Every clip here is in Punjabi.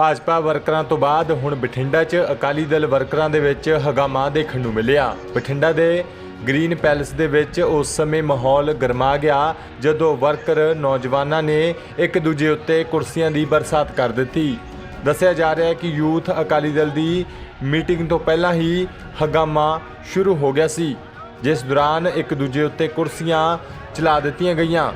ਭਾਜਪਾ ਵਰਕਰਾਂ ਤੋਂ ਬਾਅਦ ਹੁਣ ਬਠਿੰਡਾ 'ਚ ਅਕਾਲੀ ਦਲ ਵਰਕਰਾਂ ਦੇ ਵਿੱਚ ਹਗਾਮਾ ਦੇਖਣ ਨੂੰ ਮਿਲਿਆ। ਬਠਿੰਡਾ ਦੇ ਗ੍ਰੀਨ ਪੈਲਸ ਦੇ ਵਿੱਚ ਉਸ ਸਮੇਂ ਮਾਹੌਲ ਗਰਮਾ ਗਿਆ ਜਦੋਂ ਵਰਕਰ ਨੌਜਵਾਨਾਂ ਨੇ ਇੱਕ ਦੂਜੇ ਉੱਤੇ ਕੁਰਸੀਆਂ ਦੀ ਬਰਸਾਤ ਕਰ ਦਿੱਤੀ। ਦੱਸਿਆ ਜਾ ਰਿਹਾ ਹੈ ਕਿ ਯੂਥ ਅਕਾਲੀ ਦਲ ਦੀ ਮੀਟਿੰਗ ਤੋਂ ਪਹਿਲਾਂ ਹੀ ਹਗਾਮਾ ਸ਼ੁਰੂ ਹੋ ਗਿਆ ਸੀ, ਜਿਸ ਦੌਰਾਨ ਇੱਕ ਦੂਜੇ ਉੱਤੇ ਕੁਰਸੀਆਂ ਚਲਾ ਦਿੱਤੀਆਂ ਗਈਆਂ।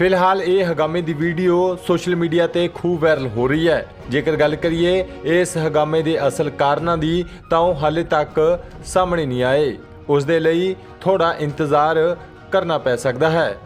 ਫਿਲਹਾਲ ਇਹ ਹਗਾਮੇ ਦੀ ਵੀਡੀਓ ਸੋਸ਼ਲ ਮੀਡੀਆ ਤੇ ਖੂਬ ਵਾਇਰਲ ਹੋ ਰਹੀ ਹੈ। ਜੇਕਰ ਗੱਲ ਕਰੀਏ ਇਸ ਹਗਾਮੇ ਦੇ ਅਸਲ ਕਾਰਨਾਂ ਦੀ, ਤਾਂ ਉਹ ਹਾਲੇ ਤੱਕ ਸਾਹਮਣੇ ਨਹੀਂ ਆਏ। ਉਸ ਦੇ ਲਈ ਥੋੜਾ ਇੰਤਜ਼ਾਰ ਕਰਨਾ ਪੈ ਸਕਦਾ ਹੈ।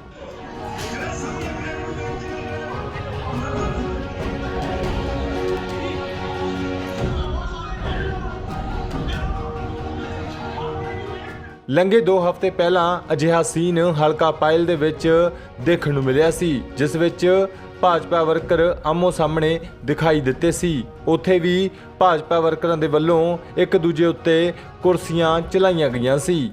ਲੰਘੇ 2 ਹਫ਼ਤੇ ਪਹਿਲਾਂ ਅਜਿਹਾ ਸੀਨ ਹਲਕਾ ਪਾਇਲ ਦੇ ਵਿੱਚ ਦੇਖਣ ਨੂੰ ਮਿਲਿਆ ਸੀ, ਜਿਸ ਵਿੱਚ ਭਾਜਪਾ ਵਰਕਰ ਆਮੋ ਸਾਹਮਣੇ ਦਿਖਾਈ ਦਿੱਤੇ ਸੀ। ਉੱਥੇ ਵੀ ਭਾਜਪਾ ਵਰਕਰਾਂ ਦੇ ਵੱਲੋਂ ਇੱਕ ਦੂਜੇ ਉੱਤੇ ਕੁਰਸੀਆਂ ਚਲਾਈਆਂ ਗਈਆਂ ਸੀ।